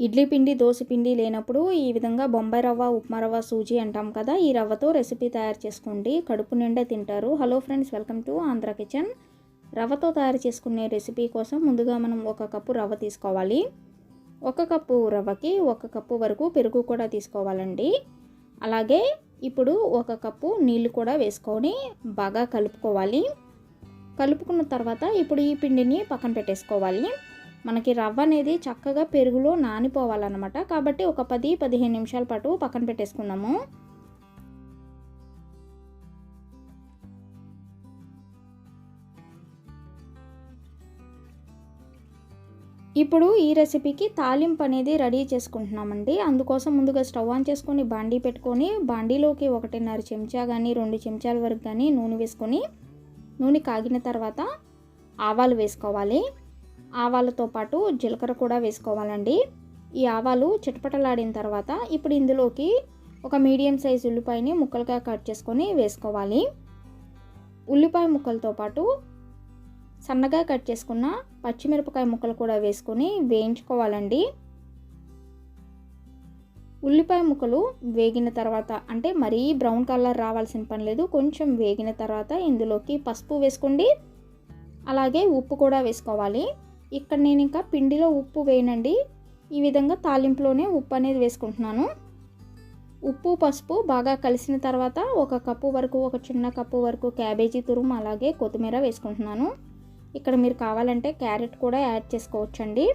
ఇడ్లీ పిండి దోశ పిండి లేనప్పుడు ఈ విధంగా బొంబాయి రవ్వ ఉప్మా రవ్వ సూజీ అంటాం కదా ఈ రవ్వతో రెసిపీ తయారు చేసుకోండి. కడుపు నిండా తింటారు. Hello friends welcome to Andhra kitchen. రవ్వతో తయారు చేసుకునే రెసిపీ కోసం ముందుగా మనం ఒక కప్పు రవ్వ తీసుకోవాలి. ఒక కప్పు రవ్వకి ఒక కప్పు వరకు పెరుగు కూడా తీసుకోవాలండి. అలాగే ఇప్పుడు ఒక కప్పు నీళ్ళు కూడా వేసుకొని బాగా కలుపుకోవాలి. కలుపుకున్న తర్వాత ఇప్పుడు ఈ పిండిని పక్కన పెట్టేసుకోవాలి. మనకి రవ్వ అనేది చక్కగా పెరుగులో నానిపోవాలన్నమాట. కాబట్టి ఒక పది పదిహేను నిమిషాల పాటు పక్కన పెట్టేసుకుందాము. ఇప్పుడు ఈ రెసిపీకి తాలింపు అనేది రెడీ చేసుకుంటున్నామండి. అందుకోసం ముందుగా స్టవ్ ఆన్ చేసుకొని బాండీ పెట్టుకొని బాండీలోకి ఒకటిన్నర చెంచా కానీ రెండు చెంచాల వరకు కానీ నూనె వేసుకొని నూనె కాగిన తర్వాత ఆవాలు వేసుకోవాలి. ఆవాలతో పాటు జీలకర్ర కూడా వేసుకోవాలండి. ఈ ఆవాలు చిటపటలాడిన తర్వాత ఇప్పుడు ఇందులోకి ఒక మీడియం సైజ్ ఉల్లిపాయని ముక్కలుగా కట్ చేసుకొని వేసుకోవాలి. ఉల్లిపాయ ముక్కలతో పాటు సన్నగా కట్ చేసుకున్న పచ్చిమిరపకాయ ముక్కలు కూడా వేసుకొని వేయించుకోవాలండి. ఉల్లిపాయ ముక్కలు వేగిన తర్వాత అంటే మరీ బ్రౌన్ కలర్ రావాల్సిన పని లేదు. కొంచెం వేగిన తర్వాత ఇందులోకి పసుపు వేసుకోండి. అలాగే ఉప్పు కూడా వేసుకోవాలి. ఇక్కడ నేను ఇంకా పిండిలో ఉప్పు వేయనండి. ఈ విధంగా తాలింపులోనే ఉప్పు అనేది వేసుకుంటున్నాను. ఉప్పు పసుపు బాగా కలిసిన తర్వాత ఒక కప్పు వరకు ఒక చిన్న కప్పు వరకు క్యాబేజీ తురుము అలాగే కొత్తిమీర వేసుకుంటున్నాను. ఇక్కడ మీరు కావాలంటే క్యారెట్ కూడా యాడ్ చేసుకోవచ్చండి.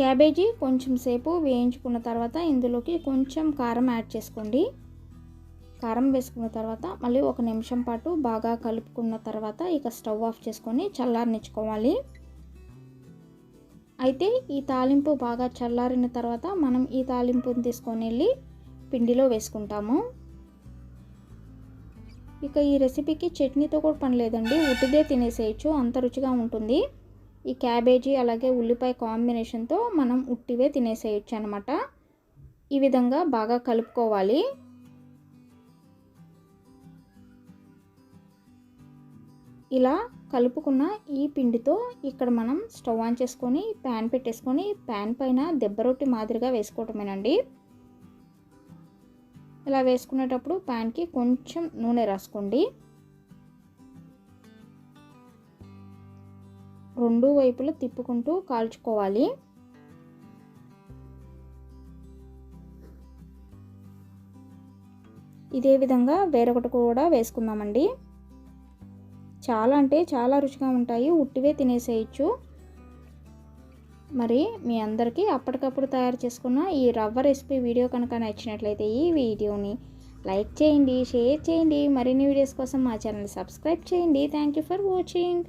క్యాబేజీ కొంచెం సేపు వేయించుకున్న తర్వాత ఇందులోకి కొంచెం కారం యాడ్ చేసుకోండి. కారం వేసుకున్న తర్వాత మళ్ళీ ఒక నిమిషం పాటు బాగా కలుపుకున్న తర్వాత ఇక స్టవ్ ఆఫ్ చేసుకొని చల్లారనిచ్చుకోవాలి. అయితే ఈ తాలింపు బాగా చల్లారిన తర్వాత మనం ఈ తాలింపుని తీసుకొని వెళ్ళి పిండిలో వేసుకుంటాము. ఇక ఈ రెసిపీకి చట్నీతో కూడా పని లేదండి ఉట్టిదే తినేసేయచ్చు అంత రుచిగా ఉంటుంది. ఈ క్యాబేజీ అలాగే ఉల్లిపాయ కాంబినేషన్తో మనం ఉట్టివే తినేసేయచ్చు అనమాట ఈ విధంగా బాగా కలుపుకోవాలి. ఇలా కలుపుకున్న ఈ పిండితో ఇక్కడ మనం స్టవ్ ఆన్ చేసుకొని ప్యాన్ పెట్టేసుకొని ప్యాన్ పైన దెబ్బ రొట్టి మాదిరిగా వేసుకోవటమేనండి. ఇలా వేసుకునేటప్పుడు ప్యాన్కి కొంచెం నూనె రాసుకోండి. రెండు వైపులు తిప్పుకుంటూ కాల్చుకోవాలి. ఇదే విధంగా వేరొకటి కూడా వేసుకుందామండి. చాలా అంటే చాలా రుచిగా ఉంటాయి. ఉట్టివే తినేసేయచ్చు. మరి మీ అందరికీ అప్పటికప్పుడు తయారు చేసుకున్న ఈ రవ్వ రెసిపీ వీడియో కనుక నచ్చినట్లయితే ఈ వీడియోని లైక్ చేయండి షేర్ చేయండి. మరిన్ని వీడియోస్ కోసం మా ఛానల్ సబ్స్క్రైబ్ చేయండి. Thank you for watching.